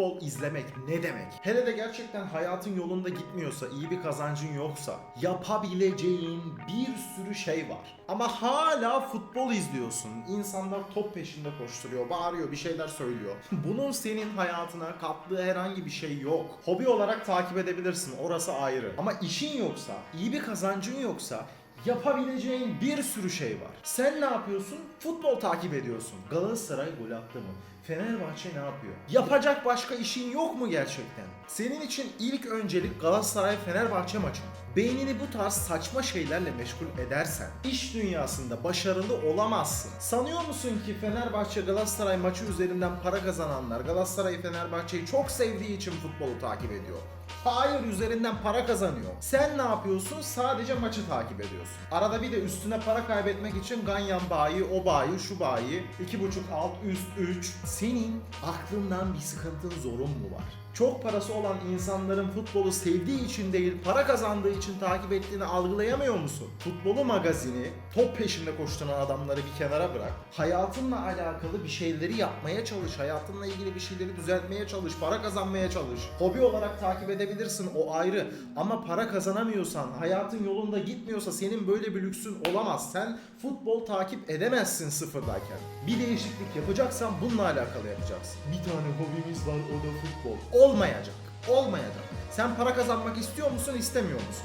futbol izlemek ne demek? Hele de gerçekten hayatın yolunda gitmiyorsa, iyi bir kazancın yoksa yapabileceğin bir sürü şey var. Ama hala futbol izliyorsun. İnsanlar top peşinde koşturuyor, bağırıyor, bir şeyler söylüyor. Bunun senin hayatına kattığı herhangi bir şey yok. Hobi olarak takip edebilirsin, orası ayrı. Ama işin yoksa, iyi bir kazancın yoksa yapabileceğin bir sürü şey var. Sen ne yapıyorsun? Futbol takip ediyorsun. Galatasaray gol attı mı? Fenerbahçe ne yapıyor? Yapacak başka işin yok mu gerçekten? Senin için ilk öncelik Galatasaray Fenerbahçe maçı. Beynini bu tarz saçma şeylerle meşgul edersen iş dünyasında başarılı olamazsın. Sanıyor musun ki Fenerbahçe Galatasaray maçı üzerinden para kazananlar Galatasaray Fenerbahçe'yi çok sevdiği için futbolu takip ediyor? Hayır üzerinden para kazanıyor. Sen ne yapıyorsun? Sadece maçı takip ediyorsun. Arada bir de üstüne para kaybetmek için Ganyan bayi, o bayi, şu bayi, iki buçuk alt, üst, üç. Senin aklından bir sıkıntın, zorun mu var? Çok parası olan insanların futbolu sevdiği için değil, para kazandığı için takip ettiğini algılayamıyor musun? Futbolu magazini, top peşinde koşturan adamları bir kenara bırak. Hayatınla alakalı bir şeyleri yapmaya çalış. Hayatınla ilgili bir şeyleri düzeltmeye çalış. Para kazanmaya çalış. Hobi olarak takip edebilirsin o ayrı. Ama para kazanamıyorsan, hayatın yolunda gitmiyorsa senin böyle bir lüksün olamaz. Sen futbol takip edemezsin sıfırdayken. Bir değişiklik yapacaksan bununla alakalı yapacaksın. Bir tane hobimiz var o da futbol. Olmayacak. Olmayacak. Sen para kazanmak istiyor musun, istemiyor musun?